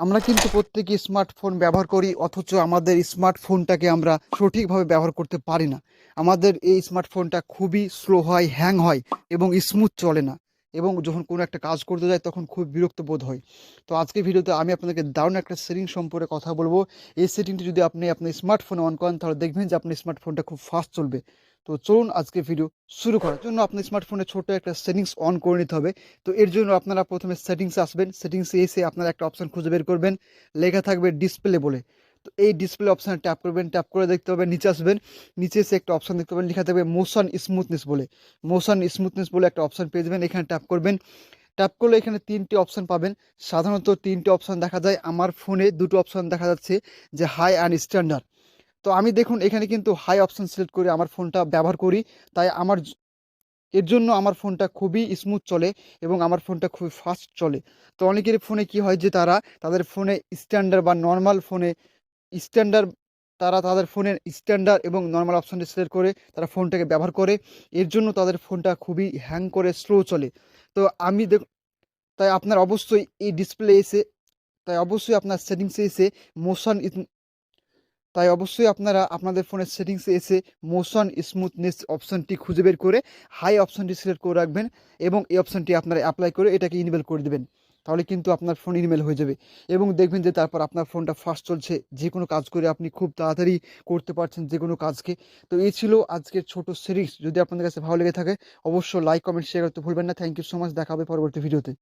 আমরা কিন্তু প্রত্যেকে স্মার্টফোন ব্যবহার করি, অথচ আমাদের স্মার্টফোনটাকে আমরা সঠিকভাবে ব্যবহার করতে পারি না। আমাদের এই স্মার্টফোনটা খুবই স্লো হয় হ্যাং হয় এবং স্মুথ চলে না। এবং যখন কোনো একটা কাজ করতে যায়, তখন খুব বিরক্ত বোধ হয়। তো আজকের ভিডিওতে আমি আপনাদেরকে দারুণ একটা সেটিং সম্পর্কে কথা বলব। এই সেটিংটি যদি আপনি আপনার স্মার্টফোনে অন করেন, তাহলে দেখবেন যে আপনার স্মার্টফোনটা খুব ফাস্ট চলবে। তো চলুন আজকে ভিডিও শুরু করার জন্য আপনার স্মার্টফোনে ছোট একটা সেটিংস অন করে নিতে হবে। তো এর জন্য আপনারা প্রথমে সেটিংস আসবেন। সেটিংসে এসে আপনারা একটা অপশন খুঁজে বের করবেন। লেখা থাকবে ডিসপ্লে বলে। তো এই ডিসপ্লে অপশানে ট্যাপ করবেন। ট্যাপ করে দেখতে পাবেন, নিচে আসবেন। নিচে এসে একটা অপশন দেখতে পাবেন। লেখা থাকবে মোশন স্মুথনেস বলে। মোশন স্মুথনেস বলে একটা অপশন পেয়ে যাবেন। এখানে ট্যাপ করবেন। ট্যাপ করলে এখানে তিনটি অপশান পাবেন। সাধারণত তিনটি অপশান দেখা যায়। আমার ফোনে দুটো অপশান দেখা যাচ্ছে যে হাই অ্যান্ড স্ট্যান্ডার্ড তো আমি দেখুন, এখানে কিন্তু হাই অপশান সিলেক্ট করে আমার ফোনটা ব্যবহার করি। তাই আমার এর জন্য আমার ফোনটা খুবই স্মুথ চলে এবং আমার ফোনটা খুবই ফাস্ট চলে। তো অনেকের ফোনে কি হয় যে তারা তাদের ফোনে স্ট্যান্ডার্ড বা নর্মাল ফোনে স্ট্যান্ডার্ড তারা তাদের ফোনের স্ট্যান্ডার্ড এবং নর্মাল অপশানটি সিলেক্ট করে তারা ফোনটাকে ব্যবহার করে। এর জন্য তাদের ফোনটা খুবই হ্যাং করে স্লো চলে। তো আমি দেখ, তাই আপনার অবশ্যই এই ডিসপ্লে এসে, তাই অবশ্যই আপনার সেটিংসে এসে মোশন তাই অবশ্যই আপনারা আপনাদের ফোনের সেটিংসে এসে মোশন স্মুথনেস অপশনটি খুঁজে বের করে হাই অপশনটি সিলেক্ট করে রাখবেন এবং এই অপশনটি আপনারা অ্যাপ্লাই করে এটাকে ইনভেল করে দেবেন। তাহলে কিন্তু আপনার ফোন ইনমেল হয়ে যাবে এবং দেখবেন যে তারপর আপনার ফোনটা ফাস্ট চলছে, যে কোনো কাজ করে আপনি খুব তাড়াতাড়ি করতে পারছেন যে কোনো কাজকে। তো এই ছিল আজকের ছোট সিরিজ যদি আপনাদের কাছে ভালো লেগে থাকে, অবশ্যই লাইক কমেন্ট শেয়ার করতে ভুলবেন না। থ্যাংক ইউ সো মাচ দেখা হবে পরবর্তী ভিডিওতে